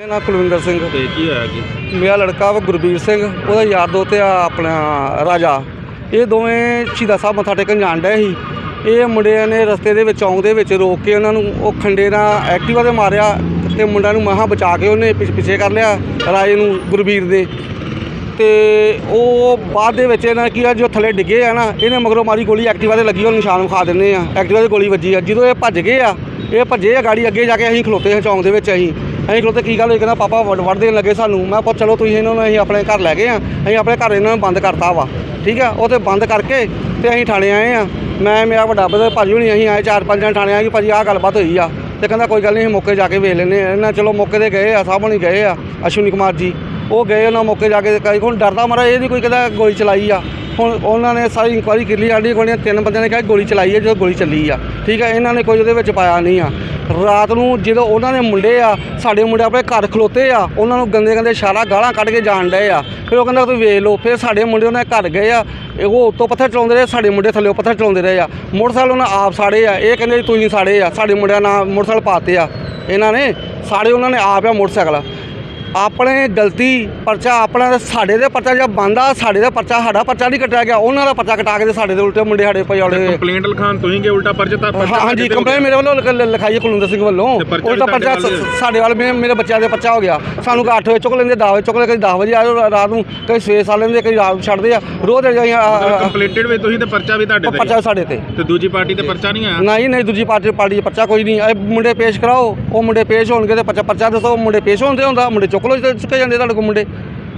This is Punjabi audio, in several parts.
ਮੇਰਾ ਨਾਮ ਕੁਲਵਿੰਦਰ ਸਿੰਘ। ਤੇ ਕੀ ਹੋਇਆ ਕੀ ਮੇਰਾ ਲੜਕਾ ਵਾ ਗੁਰਬੀਰ ਸਿੰਘ ਉਹਦਾ ਯਾਰ ਦੋਸਤ ਆ ਆਪਣਾ ਰਾਜਾ। ਇਹ ਦੋਵੇਂ ਸ਼ਹੀਦਾਂ ਸਾਹਿਬ ਮੱਥਾ ਟੇਕਣ ਜਾਣ ਡਏ ਸੀ। ਇਹ ਮੁੰਡਿਆਂ ਨੇ ਰਸਤੇ ਦੇ ਵਿੱਚ ਆਉਂਦੇ ਵਿੱਚ ਰੋਕ ਕੇ ਉਹਨਾਂ ਨੂੰ ਉਹ ਖੰਡੇ ਨਾਲ ਐਕਟਿਵਾ ਤੇ ਮਾਰਿਆ ਤੇ ਮੁੰਡਾ ਨੂੰ ਮਹਾ ਬਚਾ ਕੇ ਉਹਨੇ ਪਿੱਛੇ ਪਿੱਛੇ ਕਰ ਲਿਆ ਰਾਜੇ ਨੂੰ ਗੁਰਬੀਰ ਦੇ। ਤੇ ਉਹ ਬਾਅਦ ਦੇ ਵਿੱਚ ਇਹਨਾਂ ਕੀ ਆ ਜੋ ਥੱਲੇ ਡਿੱਗੇ ਆ ਨਾ ਇਹਨੇ ਮਗਰੋਂ ਮਾਰੀ ਗੋਲੀ ਐਕਟਿਵਾ ਤੇ ਲੱਗੀ ਉਹ ਨਿਸ਼ਾਨ ਵਿਖਾ ਦਿੰਦੇ ਆ। ਐਕਟਿਵਾ ਤੇ ਗੋਲੀ ਵੱਜੀ ਆ। ਜਦੋਂ ਇਹ ਭੱਜ ਗਏ ਆ ਇਹ ਭੱਜੇ ਆ ਗਾੜੀ ਅੱਗੇ ਜਾ ਕੇ ਅਸੀਂ ਖਲੋਤੇ ਹਾਂ ਚੌਂਕ ਦੇ ਵਿੱਚ ਅਸੀਂ। ਅਸੀਂ ਖਲੋਤੇ ਕੀ ਗੱਲ ਹੋਈ? ਕਹਿੰਦਾ, ਪਾਪਾ ਵੜ ਵੜ ਦੇਣ ਲੱਗੇ ਸਾਨੂੰ। ਮੈਂ ਪੁੱਛ ਚਲੋ ਤੁਸੀਂ ਇਹਨਾਂ ਨੂੰ, ਅਸੀਂ ਆਪਣੇ ਘਰ ਲੈ ਗਏ ਆ। ਅਸੀਂ ਆਪਣੇ ਘਰ ਇਹਨਾਂ ਨੂੰ ਬੰਦ ਕਰਤਾ ਵਾ। ਠੀਕ ਆ? ਉਹ ਤੇ ਬੰਦ ਕਰਕੇ ਤੇ ਅਸੀਂ ਥਾਣੇ ਆਏ ਆ। ਮੈਂ, ਮੇਰਾ ਵੱਡਾ ਬਦਰ ਭਾਜੀ ਹੁਣੀ, ਅਸੀਂ ਆਏ ਚਾਰ ਪੰਜ ਜਣ ਥਾਣੇ ਆਏ ਕਿ ਭਾਜੀ ਆਹ ਗੱਲਬਾਤ ਹੋਈ ਆ। ਤੇ ਕਹਿੰਦਾ, ਕੋਈ ਗੱਲ ਨਹੀਂ ਅਸੀਂ ਮੌਕੇ ਜਾ ਕੇ ਵੇਖ ਲੈਨੇ ਆ। ਇਹਨਾਂ ਚਲੋ ਮੌਕੇ ਤੇ ਗਏ ਆ ਸਾਹਿਬ ਹੁਣੀ ਗਏ ਆ, ਅਸ਼ਵਨੀ ਕੁਮਾਰ ਜੀ। ਉਹ ਗਏ ਉਹਨਾਂ ਮੌਕੇ ਜਾ ਕੇ, ਕਈ ਹੁਣ ਡਰਦਾ ਮਾਰਾ ਇਹ ਨਹੀਂ ਕੋਈ ਕਹਿੰਦਾ ਗੋਲੀ ਚਲਾਈ ਆ। ਹੁਣ ਉਹਨਾਂ ਨੇ ਸਾਰੀ ਇਨਕੁਆਇਰੀ ਕੀਤੀ ਲਈ ਆਂਡੀ ਕੋਲ ਤਿੰਨ ਬੰਦਿਆਂ ਨੇ ਕਿਹਾ ਗੋਲੀ ਚਲਾਈ ਹੈ, ਜਦੋਂ ਗੋਲੀ ਚੱਲੀ ਆ। ਠੀਕ ਹੈ ਇਹਨਾਂ ਨੇ ਕੋਈ ਉਹਦੇ ਵਿੱਚ ਪਾਇਆ ਨਹੀਂ ਆ। ਰਾਤ ਨੂੰ ਜਦੋਂ ਉਹਨਾਂ ਦੇ ਮੁੰਡੇ ਆ, ਸਾਡੇ ਮੁੰਡੇ ਆਪਣੇ ਘਰ ਖਲੋਤੇ ਆ, ਉਹਨਾਂ ਨੂੰ ਗੰਦੇ ਗੰਦੇ ਇਸ਼ਾਰਾ ਗਾਲਾਂ ਕੱਢ ਕੇ ਜਾਣ ਡਏ ਆ। ਫਿਰ ਉਹ ਕਹਿੰਦਾ, ਤੂੰ ਵੇਖ ਲਓ, ਫਿਰ ਸਾਡੇ ਮੁੰਡੇ ਉਹਨਾਂ ਦੇ ਘਰ ਗਏ ਆ ਉਹ ਉੱਤੋਂ ਪੱਥਰ ਚਲਾਉਂਦੇ ਰਹੇ, ਸਾਡੇ ਮੁੰਡੇ ਥੱਲੇ ਪੱਥਰ ਚਲਾਉਂਦੇ ਰਹੇ ਆ। ਮੋਟਰਸਾਈਕਲ ਉਹਨਾਂ ਆਪ ਸਾੜੇ ਆ, ਇਹ ਕਹਿੰਦੇ ਤੁਸੀਂ ਸਾੜੇ ਆ, ਸਾਡੇ ਮੁੰਡਿਆਂ ਨਾਲ ਮੋਟਰਸਾਈਕਲ ਪਾਤੇ ਆ। ਇਹਨਾਂ ਨੇ ਸਾੜੇ, ਉਹਨਾਂ ਨੇ ਆਪ ਆ ਮੋਟਰਸਾਈਕਲ। ਆਪਣੇ ਗਲਤੀ ਪਰਚਾ ਆਪਣਾ ਸਾਡੇ ਦੇ ਪਰਚਾ ਜਾਂ ਬੰਦਾ ਸਾਡੇ ਦਾ ਪਰਚਾ ਸਾਡਾ ਪਰਚਾ ਨਹੀਂ ਕੱਟਿਆ ਗਿਆ ਉਹਨਾਂ ਦਾ ਪਰਚਾ ਕਟਾ ਕੇ ਤੇ ਸਾਡੇ ਦੇ ਉਲਟੇ ਮੁੰਡੇ ਸਾਡੇ ਪਜੌੜੇ ਕੰਪਲੇਂਟ ਲਿਖਾਣ ਤੁਸੀਂ ਕਿ ਉਲਟਾ ਪਰਚਾ ਤਾਂ ਪਰਚਾ ਹਾਂਜੀ ਕੰਪਲੇਨ ਮੇਰੇ ਵੱਲੋਂ ਲਿਖ- ਲਿਖਾਈ ਹੈ ਕੁਲਵਿੰਦਰ ਸਿੰਘ ਵੱਲੋਂ। ਤੇ ਪਰਚਾ ਉਲਟਾ ਪਰਚਾ ਵੱਲ ਸਾਡੇ ਵੱਲ ਮੇਰੇ ਬੱਚਿਆਂ ਦੇ ਪਰਚਾ ਹੋ ਗਿਆ। ਸਾਨੂੰ ਕਿ 8 ਵਜੇ ਚੁੱਕ ਲੈਂਦੇ 10 ਵਜੇ ਚੁੱਕ ਲੈ ਕਦੀ 10 ਵਜੇ ਆਜੋ ਰਾਤ ਨੂੰ ਕਈ ਸਵੇਰ ਸਾਲ ਲੈਂਦੇ ਕਈ ਰਾਤ ਨੂੰ ਛੱਡਦੇ ਆ। ਰੋਜ਼ ਦੇ ਜਾਈ ਕੰਪਲੀਟਡ ਵੀ ਤੁਸੀਂ ਤੇ ਪਰਚਾ ਵੀ ਤੁਹਾਡੇ ਤੇ ਪਰਚਾ ਸਾਡੇ ਤੇ। ਤੇ ਦੂਜੀ ਪਾਰਟੀ ਤੇ ਪਰਚਾ ਨਹੀਂ ਆਇਆ? ਨਹੀਂ ਨਹੀਂ ਦੂਜੀ ਪਾਰਟੀ ਪਾਰਟੀ ਪਰਚਾ ਕੋਈ ਨਹੀਂ। ਇਹ ਮੁੰਡੇ ਪੇਸ਼ ਕਰਾਓ ਉਹ ਮੁੰਡੇ ਪੇਸ਼ ਹੋਣਗੇ ਤੇ ਪਰਚਾ ਪਰਚਾ ਦੱਸੋ ਮੁੰਡੇ ਪੇਸ਼ ਹੁੰਦੇ ਹੁੰਦਾ ਮੁੰਡੇ ਚੁੱਕ ਲੋ ਤੇ ਚੁੱਕੇ ਜਾਂਦੇ ਤੁਹਾਡੇ ਕੋਲ ਮੁੰਡੇ।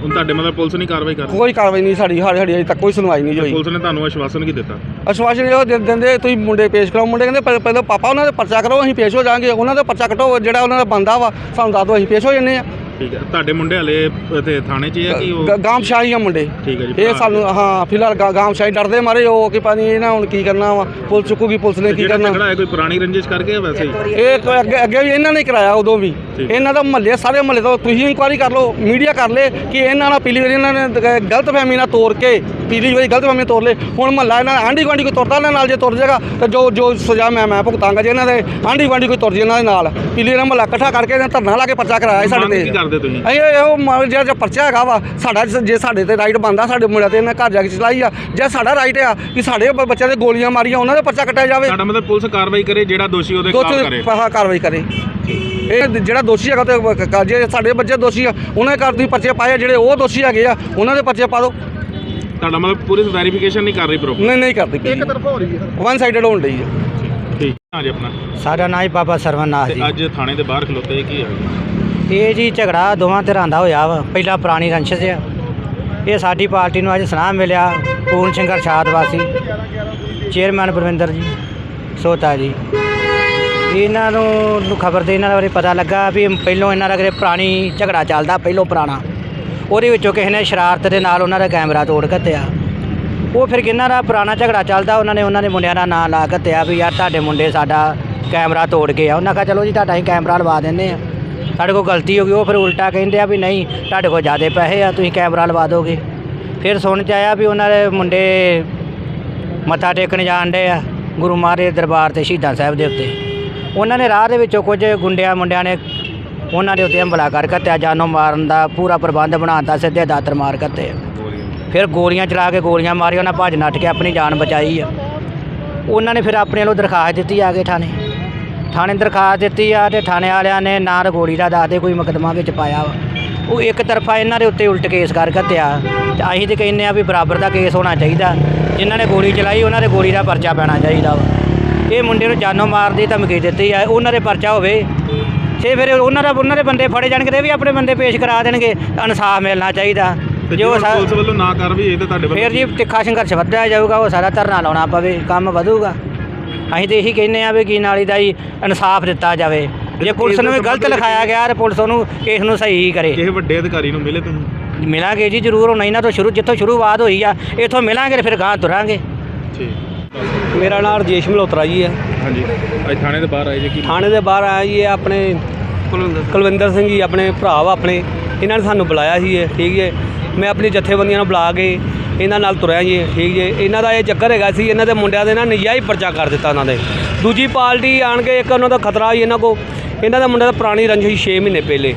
ਹੁਣ ਤੁਹਾਡੇ ਮਤਲਬ ਪੁਲਿਸ ਨਹੀਂ ਕਾਰਵਾਈ ਕਰ ਰਹੀ? ਕੋਈ ਕਾਰਵਾਈ ਨਹੀਂ ਸਾਡੀ ਸਾਡੀ ਸਾਡੀ ਅਜੇ ਤੱਕ ਕੋਈ ਸੁਣਵਾਈ ਨਹੀਂ ਹੋਈ। ਪੁਲਿਸ ਨੇ ਤੁਹਾਨੂੰ ਆਸ਼ਵਾਸਨ ਕੀ ਦਿੱਤਾ? ਅਸ਼ਵਾਸਨ ਇਹ ਦੇ- ਦਿੰਦੇ ਤੁਸੀਂ ਮੁੰਡੇ ਪੇਸ਼ ਕਰਾਓ। ਮੁੰਡੇ ਕਹਿੰਦੇ ਪਹਿ- ਪਹਿਲਾਂ ਪਾਪਾ ਉਹਨਾਂ ਦੇ ਪਰਚਾ ਕਰੋ ਅਸੀਂ ਪੇਸ਼ ਹੋ ਜਾਾਂਗੇ ਉਹਨਾਂ ਦਾ ਪਰਚਾ ਕਟੋ ਜਿਹੜਾ ਉਹਨਾਂ ਦਾ ਬੰਦਾ ਵਾ ਸਾਨੂੰ ਦੱਸ ਦਿਓ ਅਸੀਂ ਪੇਸ਼ ਹੋ ਜੰਨੇ ਆ ਠੀਕ ਹੈ। ਤੁਹਾਡੇ ਮੁੰਡੇ ਹਲੇ ਇੱਥੇ ਥਾਣੇ 'ਚ ਹੀ ਆ ਕਿ ਉਹ ਗਾਮਸ਼ਾਹੀ ਆ ਮੁੰਡੇ। ਠੀਕ ਹੈ ਜੀ ਇਹ ਸਾਨੂੰ ਹਾਂ ਫਿਲਹਾਲ ਗਾ- ਗਾਮਸ਼ਾਹੀ ਡਰਦੇ ਮਾਰੇ ਉਹ ਕਿ ਪਾਣੀ ਇਹਨਾਂ ਹੁਣ ਕੀ ਕਰਨਾ ਵਾ ਪੁਲਿਸ ਚੁੱਕੂਗੀ ਪੁਲਿਸ ਨੇ ਕੀ ਜਿਹੜਾ ਕਰਨਾ। ਝਗੜਾ ਹੈ ਕੋਈ ਪੁਰਾਣੀ ਰੰਜਿਸ਼ ਕਰਕੇ ਜਾਂ ਵੈਸੇ? ਹੀ ਇਹ ਅੱਗੇ ਅੱਗੇ ਵੀ ਇਹਨਾਂ ਨੇ ਕਰਾਇਆ ਉਦੋਂ ਵੀ। ਇਹਨਾਂ ਦਾ ਮਹੱਲੇ ਸਾਰੇ ਮਹੱਲੇ ਤੋਂ ਤੁਸੀਂ ਇਨਕੁਆਰੀ ਕਰ ਲਓ ਮੀਡੀਆ ਕਰ ਲੇ ਕਿ ਇਹਨਾਂ ਨਾਲ ਪੀਲੀ ਵਾਰੀ ਇਹਨਾਂ ਨੇ ਗ- ਗਲਤ ਫਹਿਮੀ ਨਾਲ ਤੋੜ ਕੇ ਪੀਲੀ ਵਾਰੀ ਗਲਤ ਫਹਿਮੀ ਤੋੜ ਲੇ। ਹੁਣ ਮਹੱਲਾ ਇਹਨਾਂ ਆਂਢੀ ਗੁਆਂਢੀ ਕੋਈ ਤੁਰਦਾ ਇਹਨਾਂ ਨਾਲ ਜੇ ਤੁਰ ਜਾਏਗਾ ਤੇ ਜੋ ਜੋ ਸਜ਼ਾ ਮੈਂ ਮੈਂ ਭੁਗਤਾਂਗਾ ਜੇ ਇਹਨਾਂ ਦੇ ਆਂਢੀ ਗੁਆਂਢੀ ਕੋਈ ਤੁਰ ਜੇ ਇਹਨਾਂ ਦੇ ਨਾਲ। ਪੀਲੀ ਦਾ ਮਹੱਲਾ ਇਕੱਠਾ ਕਰਕੇ ਇਹਨਾਂ ਧਰਨਾ ਲਾ ਕੇ ਪਰਚਾ ਕਰਾਇਆ ਸਾਡੇ ਤੇ। ਕੀ ਕਰਦੇ ਤੁਸੀਂ? ਅਸੀਂ ਇਹ ਜਿਹੜਾ ਪਰਚਾ ਹੈਗਾ ਵਾ ਸਾਡਾ ਜ- ਸਾਡੇ ਤੇ ਰਾਈਟ ਬੰਦਾ ਸਾਡੇ ਮੁੰਡਿਆਂ ਤੇ ਇਹਨਾਂ ਘਰ ਜਾ ਕੇ ਚਲਾਈ ਆ। ਜੇ ਸਾਡਾ ਰਾਈਟ ਆ ਕਿ ਸਾਡੇ ਬੱਚਿਆਂ ਦੇ ਗੋਲੀਆਂ ਮਾਰੀਆਂ ਉਹਨਾਂ ਦਾ ਪਰਚਾ ਕੱਟਿਆ ਜਾਵੇ। ਸਾਡਾ ਮਤਲਬ ਪੁਲਿਸ ਕਾਰਵਾਈ ਕਰੇ ਜਿਹੜਾ ਦੋਸ਼ੀ ਉਹਦੇ ਖਿਲਾਫ ਕਰੇ। ਕਾਰਵਾਈ ਕਰੇ। ਇਹ ਜਿਹੜਾ ਦੋਸ਼ੀ ਹੈਗਾ ਤੇ ਕ- ਕ- ਜੇ ਸਾਡੇ ਬੱਚੇ ਦੋਸ਼ੀ ਆ ਉਹਨਾਂ ਦੇ ਘਰ ਤੁਸੀਂ ਪਰਚੇ ਪਾਏ ਆ, ਜਿਹੜੇ ਉਹ ਦੋਸ਼ੀ ਹੈਗੇ ਆ ਉਹਨਾਂ ਦੇ ਪਰਚੇ ਪਾ ਦਿਓ ਤੁਹਾਡਾ ਮਤਲਬ ਪੁਲਿਸ ਵੈਰੀਫਿਕੇਸ਼ਨ ਨਹੀਂ ਕਰ ਰਹੀ ਪ੍ਰੋਪਰ ਨਹੀਂ ਨਹੀਂ ਕਰਦੀ। ਇੱਕ ਤਰਫਾ ਹੋ ਰਹੀ ਹੈ। ਵਨ ਸਾਈਡਡ ਹੋਣ ਡਈ ਹੈ ਠੀਕ। ਹਾਂ ਜੀ ਆਪਣਾ। ਸਾਡਾ ਨਾਂ ਹੀ ਬਾਬਾ ਸਰਵਨਾਥ ਤੇ ਜੀ। ਅੱਜ ਥਾਣੇ ਦੇ ਬਾਹਰ ਖਲੋਤੇ ਕੀ ਆ ਇਹ ਜੀ ਝਗੜਾ ਦੋਵਾਂ ਧਿਰਾਂ ਦਾ ਹੋਇਆ ਵਾ ਪਹਿਲਾਂ ਪੁਰਾਣੀ ਰੰਸ਼ਿਸ਼ ਆ ਇਹ ਸਾਡੀ ਪਾਰਟੀ ਨੂੰ ਅੱਜ ਸੁਨਾਮ ਮਿਲਿਆ ਪੂਰਨ ਸਿੰਘ ਅਰਸ਼ਾਦ ਵਾਸੀ ਚੇਅਰਮੈਨ ਬਲਵਿੰਦਰ ਜੀ ਸੋਤਾ ਜੀ। ਇਹਨਾਂ ਨੂੰ ਖਬਰ ਦੇ ਇਹਨਾਂ ਬਾਰੇ ਪਤਾ ਲੱਗਾ ਵੀ ਪਹਿਲੋਂ ਇਹਨਾਂ ਦਾ ਕਿਤੇ ਪੁਰਾਣੀ ਝਗੜਾ ਚੱਲਦਾ, ਪਹਿਲੋਂ ਪੁਰਾਣਾ। ਉਹਦੇ ਵਿੱਚੋਂ ਕਿਸੇ ਨੇ ਸ਼ਰਾਰਤ ਦੇ ਨਾਲ ਉਹਨਾਂ ਦਾ ਕੈਮਰਾ ਤੋੜ ਘੱਤਿਆ ਉਹ ਫਿਰ ਕਿੰਨਾ ਦਾ ਪੁਰਾਣਾ ਝਗੜਾ ਚੱਲਦਾ, ਉਹਨਾਂ ਨੇ, ਉਹਨਾਂ ਦੇ ਮੁੰਡਿਆਂ ਦਾ ਨਾਂ ਲਾ ਘੱਤਿਆ ਵੀ ਯਾਰ ਤੁਹਾਡੇ ਮੁੰਡੇ ਸਾਡਾ ਕੈਮਰਾ ਤੋੜ ਕੇ ਆ। ਉਹਨਾਂ ਕਹਾ, ਚਲੋ ਜੀ, ਤੁਹਾਡਾ ਅਸੀਂ ਕੈਮਰਾ ਲਵਾ ਦਿੰਦੇ ਆ। ਸਾਡੇ ਕੋਲ ਗਲਤੀ ਹੋ ਗਈ। ਉਹ ਫਿਰ ਉਲਟਾ ਕਹਿੰਦੇ ਆ ਵੀ ਨਹੀਂ, ਤੁਹਾਡੇ ਕੋਲ ਜ਼ਿਆਦਾ ਪੈਸੇ ਆ, ਤੁਸੀਂ ਕੈਮਰਾ ਲਵਾ ਦੋਗੇ। ਫਿਰ ਸੁਣ ਚ ਆਇਆ ਵੀ ਉਹਨਾਂ ਦੇ ਮੁੰਡੇ ਮੱਥਾ ਟੇਕਣ ਜਾਣ ਡੇ ਆ ਗੁਰੂ ਮਹਾਰਾਜ ਦਰਬਾਰ ਤੇ ਸ਼ਹੀਦਾਂ ਸਾਹਿਬ ਦੇ ਉੱਤੇ। ਉਹਨਾਂ ਨੇ ਰਾਹ ਦੇ ਵਿੱਚੋਂ ਕੁਝ ਗੁੰਡਿਆਂ ਮੁੰਡਿਆਂ ਨੇ ਉਹਨਾਂ ਦੇ ਉੱਤੇ ਹਮਲਾ ਕਰ ਕੱਤਿਆ, ਜਾਨੋਂ ਮਾਰਨ ਦਾ ਪੂਰਾ ਪ੍ਰਬੰਧ ਬਣਾਤਾ ਸਿੱਧੇ ਦਾਤਰ ਮਾਰ ਕੱਤੇ। ਫਿਰ ਗੋਲੀਆਂ ਚਲਾ ਕੇ ਗੋਲੀਆਂ ਮਾਰੀ ਉਹਨਾਂ ਭੱਜ ਨੱਠ ਕੇ ਆਪਣੀ ਜਾਨ ਬਚਾਈ ਆ। ਉਹਨਾਂ ਨੇ ਫਿਰ ਆਪਣੇ ਵੱਲੋਂ ਦਰਖਾਸਤ ਦਿੱਤੀ ਆ ਕੇ ਥਾਣੇ। ਥਾਣੇ ਦਰਖਾਸਤ ਦਿੱਤੀ ਆ ਤੇ ਥਾਣੇ ਵਾਲਿਆਂ ਨੇ ਨਾ ਗੋਲੀ ਦਾ ਦੱਸਦੇ ਕੋਈ ਮੁਕੱਦਮਾ ਵਿੱਚ ਪਾਇਆ ਵਾ। ਉਹ ਇੱਕ ਤਰਫਾ ਇਹਨਾਂ ਦੇ ਉੱਤੇ ਉਲਟ ਕੇਸ ਕਰ ਘੱਤਿਆ ਤੇ ਅਸੀਂ ਤੇ ਕਹਿੰਦੇ ਆ ਵੀ ਬਰਾਬਰ ਦਾ ਕੇਸ ਹੋਣਾ ਚਾਹੀਦਾ। ਜਿਨ੍ਹਾਂ ਨੇ ਗੋਲੀ ਚਲਾਈ, ਉਹਨਾਂ ਦੇ ਗੋਲੀ ਦਾ ਪਰਚਾ ਪੈਣਾ ਚਾਹੀਦਾ ਵਾ। ਇਹ ਮੁੰਡੇ ਨੂੰ ਜਾਨੋਂ ਮਾਰਨ ਦੀ ਧਮਕੀ ਦਿੱਤੀ ਆ ਉਹਨਾਂ ਦੇ ਪਰਚਾ ਹੋਵੇ। ਤੇ ਫਿਰ ਉਹਨਾਂ ਦਾ ਉਹਨਾਂ ਦੇ ਬੰਦੇ ਫੜੇ ਜਾਣਗੇ ਤੇ ਵੀ ਆਪਣੇ ਬੰਦੇ ਪੇਸ਼ ਕਰਾ ਦੇਣਗੇ। ਇਨਸਾਫ ਮਿਲਣਾ ਚਾਹੀਦਾ। ਜੋ ਸਾ- ਪੁਲਿਸ ਵੱਲੋਂ ਨਾ ਕਰ ਵੀ ਇਹ ਤੇ ਤੁਹਾਡੇ ਫਿਰ ਜੀ ਤਿੱਖਾ ਸੰਘਰਸ਼ ਵਧਿਆ ਜਾਊਗਾ ਉਹ ਸਾਰਾ ਧਰਨਾ ਲਾਉਣਾ ਪਵੇ ਕੰਮ ਵਧੂਗਾ। ਅਸੀਂ ਤੇ ਇਹੀ ਕਹਿੰਦੇ ਆ ਵੀ ਕੀ ਨਾਲੀ ਦਾ ਹੀ ਇਨਸਾਫ ਦਿੱਤਾ ਜਾਵੇ। ਜੇ ਪੁਲਿਸ ਨੂੰ ਵੀ ਗਲਤ ਲਿਖਾਇਆ ਗਿਆ ਤੇ ਪੁਲਿਸ ਉਹਨੂੰ ਕੇਸ ਨੂੰ ਸਹੀ ਕਰੇ। ਕਿਸੇ ਵੱਡੇ ਅਧਿਕਾਰੀ ਨੂੰ ਮਿਲੇ ਤੁਸੀਂ? ਮਿਲਾਂਗੇ ਜੀ ਜ਼ਰੂਰ। ਹੁਣ ਇਹਨਾਂ ਤੋਂ ਸ਼ੁਰੂ ਜਿੱਥੋਂ ਸ਼ੁਰੂਆਤ ਹੋਈ ਆ ਇੱਥੋਂ ਮਿਲਾਂਗੇ ਫਿਰ ਗਾਂ ਤੁਰਾਂਗੇ। ਠੀਕ। ਮੇਰਾ ਨਾਮ ਰਜੇਸ਼ ਮਲਹੋਤਰਾ ਜੀ ਹੈ। ਹਾਂਜੀ। ਅੱਜ ਥਾਣੇ ਦੇ ਬਾਹਰ ਆਏ ਜੇ ਕੀ ਥਾਣੇ ਦੇ ਬਾਹਰ ਆਇਆ ਜੀ ਇਹ ਆਪਣੇ ਕੁਲਵਿੰਦਰ ਸਿੰਘ। ਜੀ ਆਪਣੇ ਭਰਾ ਵਾ ਆਪਣੇ। ਇਹਨਾਂ ਨੇ ਸਾਨੂੰ ਬੁਲਾਇਆ ਸੀ ਇਹ ਠੀਕ ਹੈ ਮੈਂ ਆਪਣੀ ਜਥੇਬੰਦੀਆਂ ਨੂੰ ਬੁਲਾ ਕੇ ਇਹਨਾਂ ਨਾਲ ਤੁਰਿਆ ਜੀ ਠੀਕ ਹੈ ਇਹਨਾਂ ਦਾ ਇਹ ਚੱਕਰ ਹੈਗਾ ਸੀ ਇਹਨਾਂ ਦੇ ਮੁੰਡਿਆਂ ਦੇ ਨਾ ਨਜਾਇਜ਼ ਪਰਚਾ ਕਰ ਦਿੱਤਾ ਉਹਨਾਂ ਦੇ ਦੂਜੀ ਪਾਰਟੀ ਆਣ ਕੇ ਇੱਕ ਉਹਨਾਂ ਦਾ ਖਤਰਾ ਸੀ ਇਹਨਾਂ ਕੋ ਇਹਨਾਂ ਦਾ ਮੁੰਡਾ ਦਾ ਪੁਰਾਣੀ ਰੰਜਿਸ਼ 6 ਮਹੀਨੇ ਪਹਿਲੇ।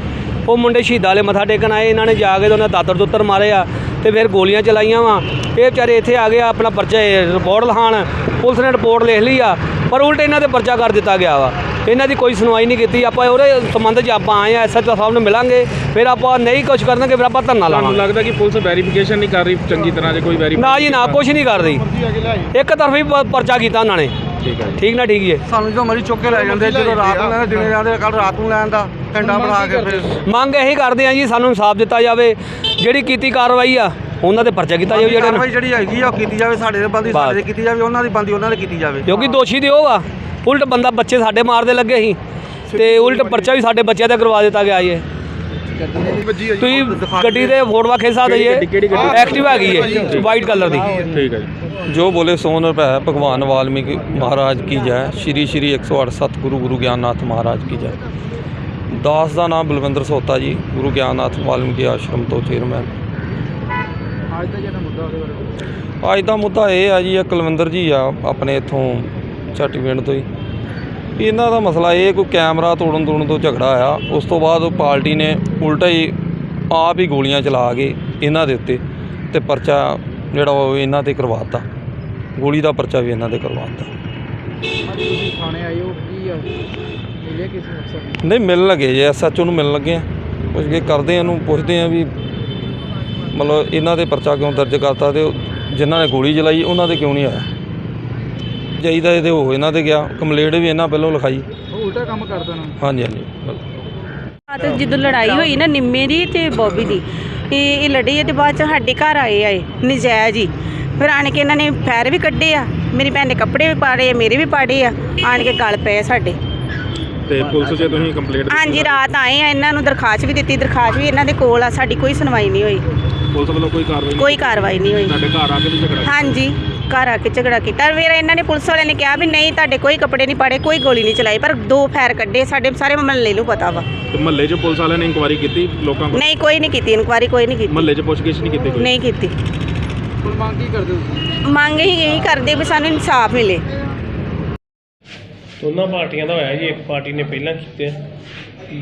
ਉਹ ਮੁੰਡੇ ਸ਼ਹੀਦਾਂ ਵਾਲੇ ਮੱਥਾ ਟੇਕਣ ਆਏ ਇਹਨਾਂ ਨੇ ਜਾ ਕੇ ਉਹਨਾਂ ਦਾਤਰ ਦੁੱਤਰ ਮਾਰੇ ਆ। ਤੇ ਫਿਰ ਗੋਲੀਆਂ ਚਲਾਈਆਂ ਵਾ। ਇਹ ਵਿਚਾਰੇ ਇੱਥੇ ਆ ਗਏ ਆ ਆਪਣਾ ਪਰਚਾ ਰਿਪੋਰਟ ਲਿਖਾਣ ਪੁਲਿਸ ਨੇ ਰਿਪੋਰਟ ਲਿਖ ਲਈ ਆ ਪਰ ਉਲਟ ਇਹਨਾਂ ਤੇ ਪਰਚਾ ਕਰ ਦਿੱਤਾ ਗਿਆ ਵਾ। ਇਹਨਾਂ ਦੀ ਕੋਈ ਸੁਣਵਾਈ ਨਹੀਂ ਕੀਤੀ। ਆਪਾਂ ਉਹਦੇ ਸੰਬੰਧ 'ਚ ਆਪਾਂ ਆਏ ਆ ਐਸਐਚਓ ਸਾਹਿਬ ਨੂੰ ਮਿਲਾਂਗੇ। ਫਿਰ ਆਪਾਂ ਨਹੀਂ ਕੁਝ ਕਰਨਗੇ ਫਿਰ ਆਪਾਂ ਧਰਨਾ ਤੁਹਾਨੂੰ ਲਾਵਾਂਗੇ ਲੱਗਦਾ ਕਿ ਪੁਲਿਸ ਵੈਰੀਫਿਕੇਸ਼ਨ ਨਹੀਂ ਕਰ ਰਹੀ ਚੰਗੀ ਤਰ੍ਹਾਂ ਜੇ ਕੋਈ ਵੈਰੀਫਿਕੇਸ਼ਨ ਨਾ ਜੀ ਨਾ ਕੁਝ ਨਹੀਂ ਕਰਦੀ ਇੱਕ ਤਰਫੀ ਪ- ਪਰਚਾ ਕੀਤਾ ਉਹਨਾਂ ਨੇ। ਠੀਕ ਹੈ ਜੀ। ਠੀਕ ਨਾ ਠੀਕ ਜੀ ਸਾਨੂੰ ਜਦੋਂ ਮਰਜ਼ੀ ਚੁੱਕ ਕੇ ਲੈ ਜਾਂਦੇ ਜਦੋਂ ਰਾਤ ਨੂੰ ਲੈਂਦੇ ਦਿਨੇ ਜਾਂਦੇ ਕੱਲ ਰਾਤ ਨੂੰ ਲੈਣ ਦਾ। ਘੰਟਾ ਬਣਾ ਕੇ ਫਿਰ ਮੰਗ ਇਹੀ ਕਰਦੇ ਆ ਜੀ ਸਾਨੂੰ ਇਨਸਾਫ ਦਿੱਤਾ ਜਾਵੇ ਜਿਹੜੀ ਕੀਤੀ ਕਾਰਵਾਈ ਆ ਉਹਨਾਂ ਤੇ ਪਰਚਾ ਕੀਤਾ ਜਾਵੇ ਜਿਹੜੇ ਕਾਰਵਾਈ ਜਿਹੜੀ ਹੈਗੀ ਆ ਉਹ ਕੀਤੀ ਜਾਵੇ ਸਾਡੇ ਦੇ ਬੰਦੀ ਸਾਡੇ ਦੇ ਕੀਤੀ ਜਾਵੇ ਉਹਨਾਂ ਦੀ ਬੰਦੀ ਉਹਨਾਂ ਦੇ ਕੀਤੀ ਜਾਵੇ। ਕਿਉਂਕਿ ਦੋਸ਼ੀ ਤੇ ਉਹ ਆ ਉਲਟ ਬੰਦਾ ਬੱਚੇ ਸਾਡੇ ਮਾਰਦੇ ਲੱਗੇ ਸੀ ਤੇ ਉਲਟ ਪਰਚਾ ਵੀ ਸਾਡੇ ਬੱਚਿਆਂ ਤੇ ਕਰਵਾ ਦਿੱਤਾ ਗਿਆ ਜੀ ਤੁਸੀਂ ਗੱਡੀ ਦੇ ਫੋਟੋਆਂ ਖਿੱਚ ਸਕਦੇ ਗੱਡੀ? ਐਕਟਿਵਾ ਹੈਗੀ ਹੈ ਵਾਈਟ ਕਲਰ ਦੀ। ਠੀਕ ਹੈ ਜੀ। ਜੋ ਬੋਲੇ ਸੋਨ ਰੁਪਏ ਭਗਵਾਨ ਵਾਲਮੀਕਿ ਮਹਾਰਾਜ ਕੀ ਜੈ ਸ਼੍ਰੀ ਸ਼੍ਰੀ 108 ਸਤਿਗੁਰੂ ਗੁਰੂ ਗਿਆਨਨਾਥ ਮਹਾਰਾਜ ਕੀ ਜੈ। ਦਾਸ ਦਾ ਨਾਮ ਬਲਵਿੰਦਰ ਸੋਤਾ ਜੀ ਗੁਰੂ ਗਿਆਨਨਾਥ ਵਾਲਮੀਕਿ ਆਸ਼ਰਮ ਤੋਂ ਚੇਅਰਮੈਨ ਅੱਜ ਦਾ ਮੁੱਦਾ ਇਹ ਆ ਜੀ ਇਹ ਕੁਲਵਿੰਦਰ ਜੀ ਆ ਆਪਣੇ ਇੱਥੋਂ ਝਾਟੀ ਪਿੰਡ ਤੋਂ ਹੀ। ਇਹਨਾਂ ਦਾ ਮਸਲਾ ਇਹ ਕੋਈ ਕੈਮਰਾ ਤੋੜਨ ਤੋੜਨ ਤੋਂ ਝਗੜਾ ਆ ਉਸ ਤੋਂ ਬਾਅਦ ਉਹ ਪਾਰਟੀ ਨੇ ਉਲਟਾ ਹੀ ਆਪ ਹੀ ਗੋਲੀਆਂ ਚਲਾ ਕੇ ਇਹਨਾਂ ਦੇ ਉੱਤੇ ਤੇ ਪਰਚਾ ਜਿਹੜਾ ਉਹ ਇਹਨਾਂ ਤੇ ਕਰਵਾਤਾ। ਗੋਲੀ ਦਾ ਪਰਚਾ ਵੀ ਇਹਨਾਂ ਤੇ ਕਰਵਾਤਾ। ਨਹੀਂ ਮਿਲਣ ਲੱਗੇ ਜੇ ਐਸਐਚਓ ਨੂੰ ਮਿਲਣ ਲੱਗੇ ਆ। ਪੁੱਛ ਕੇ ਕਰਦੇ ਆ ਉਹਨੂੰ ਪੁੱਛਦੇ ਆ ਵੀ ਮਤਲਬ ਇਹਨਾਂ ਦੇ ਪਰਚਾ ਕਿਉਂ ਦਰਜ ਕਰਤਾ ਤੇ ਜਿਨ੍ਹਾਂ ਨੇ ਗੋਲੀ ਚਲਾਈ ਉਹਨਾਂ ਤੇ ਕਿਉਂ ਨਹੀਂ ਆਇਆ? ਜਾਈਦਾ ਇਹਦੇ ਉਹ ਇਹਨਾਂ ਤੇ ਗਿਆ ਕੰਪਲੇਂਟ ਵੀ ਇਹਨਾਂ ਪਹਿਲਾਂ ਲਿਖਾਈ। ਉਲਟਾ ਕੰਮ ਕਰਦਾ ਨਾ। ਹਾਂਜੀ ਹਾਂਜੀ ਬਿਲਕੁਲ। ਆ ਤੇ ਜਦੋਂ ਲੜਾਈ ਹੋਈ ਨਾ ਨਿੰਮੇ ਦੀ ਤੇ ਬੋਬੀ ਦੀ ਇਹ ਇਹ ਲੜੀ ਤੇ ਬਾਅਦ ਚ ਸਾਡੇ ਘਰ ਆਏ ਆਏ ਨਜਾਇਜ਼ ਹੀ। ਫਿਰ ਆਣ ਕੇ ਇਹਨਾਂ ਨੇ ਫੈਰ ਵੀ ਕੱਢੇ ਆ ਮੇਰੀ ਭੈਣ ਦੇ ਕੱਪੜੇ ਵੀ ਪਾੜੇ ਆ ਮੇਰੇ ਵੀ ਪਾੜੇ ਆ ਆਣ ਕੇ ਗਲ ਪਏ ਆ ਸਾਡੇ। ਤੇ ਪੁਲਿਸ 'ਚ ਤੁਸੀਂ ਕੰਪਲੇਂਟ ਹਾਂਜੀ ਰਾਤ ਆਏ ਆ ਇਹਨਾਂ ਨੂੰ ਦਰਖਾਸਤ ਵੀ ਦਿੱਤੀ ਦਰਖਾਸਤ ਵੀ ਇਹਨਾਂ ਦੇ ਕੋਲ ਆ ਸਾਡੀ ਕੋਈ ਸੁਣਵਾਈ ਨਹੀਂ ਹੋਈ। ਪੁਲਿਸ ਵੱਲੋਂ ਕੋਈ ਕਾਰਵਾਈ ਨਹੀਂ ਕੋਈ ਕਾਰਵਾਈ ਨਹੀਂ ਹੋਈ। ਤੁਹਾਡੇ ਘਰ ਆ ਕੇ ਵੀ ਝਗੜਾ ਹਾਂਜੀ ਘਰ ਆ ਕੇ ਝਗੜਾ ਕੀਤਾ। ਫਿਰ ਇਹਨਾਂ ਨੇ ਪੁਲਿਸ ਵਾਲਿਆਂ ਨੇ ਕਿਹਾ ਵੀ ਨਹੀਂ ਤੁਹਾਡੇ ਕੋਈ ਕੱਪੜੇ ਨਹੀਂ ਪਾੜੇ ਕੋਈ ਗੋਲੀ ਨਹੀਂ ਚਲਾਈ ਪਰ ਦੋ ਫੈਰ ਕੱਢੇ ਸਾਡੇ ਸਾਰੇ ਮਹੱਲੇ ਨੂੰ ਪਤਾ ਵਾ। ਤੇ ਮਹੱਲੇ 'ਚ ਪੁਲਿਸ ਵਾਲਿਆਂ ਨੇ ਇਨਕੁਆਇਰੀ ਕੀਤੀ ਲੋਕਾਂ ਕੋਲ? ਨਹੀਂ ਕੋਈ ਨਹੀਂ ਕੀਤੀ ਇਨਕੁਆਰੀ ਕੋਈ ਨਹੀਂ ਕੀਤੀ। ਮਹੱਲੇ 'ਚ ਪੁੱਛਗਿੱਛ ਨਹੀਂ ਕੀਤੀ ਕੋਈ? ਨਹੀਂ ਕੀਤੀ। ਮੰਗ ਹੀ ਇਹੀ ਕਰਦੇ ਵੀ ਸਾਨੂੰ ਇਨਸਾਫ ਮਿਲੇ। ਦੋਨਾਂ ਪਾਰਟੀਆਂ ਦਾ ਹੋਇਆ ਜੀ ਇੱਕ ਪਾਰਟੀ ਨੇ ਪਹਿਲਾਂ ਕੀਤੇ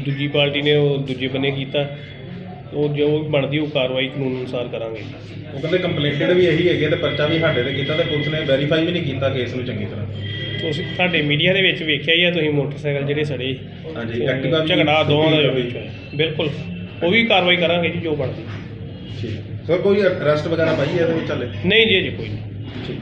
ਦੂਜੀ ਪਾਰਟੀ ਨੇ ਉਹ ਦੂਜੇ ਬੰਨੇ ਕੀਤਾ ਉਹ ਜੋ ਵੀ ਬਣਦੀ ਉਹ ਕਾਰਵਾਈ ਕਾਨੂੰਨ ਅਨੁਸਾਰ ਕਰਾਂਗੇ। ਉਹ ਕਹਿੰਦੇ ਕੰਪਲੇਂਟਡ ਵੀ ਇਹੀ ਹੈਗੇ ਤੇ ਪਰਚਾ ਵੀ ਸਾਡੇ ਤੇ ਕੀਤਾ ਤੇ ਪੁਲਿਸ ਨੇ ਵੈਰੀਫਾਈ ਵੀ ਨਹੀਂ ਕੀਤਾ ਕੇਸ ਨੂੰ ਚੰਗੀ ਤਰ੍ਹਾਂ। ਤੁਸੀਂ ਤੁਹਾਡੇ ਮੀਡੀਆ ਦੇ ਵਿੱਚ ਵੇਖਿਆ ਹੀ ਆ ਤੁਸੀਂ ਮੋਟਰਸਾਈਕਲ ਜਿਹੜੇ ਸੜੇ ਹਾਂਜੀ ਉਹ ਐਕਟਿਵਾ ਵੀ ਝਗੜਾ ਦੋਵਾਂ ਦਾ ਵਿੱਚ। ਹੋਇਆ ਬਿਲਕੁਲ ਉਹ ਵੀ ਕਾਰਵਾਈ ਕਰਾਂਗੇ ਜੀ ਜੋ ਬਣਦੀ। ਠੀਕ। ਸਰ ਕੋਈ ਅਰੈਸਟ ਵਗੈਰਾ ਪਾਈ ਹੈ ਇਹਦੇ ਵਿੱਚ ਚੱਲੇ ਨਹੀਂ ਜੀ ਅਜੇ ਕੋਈ ਨਹੀਂ। ਠੀਕ।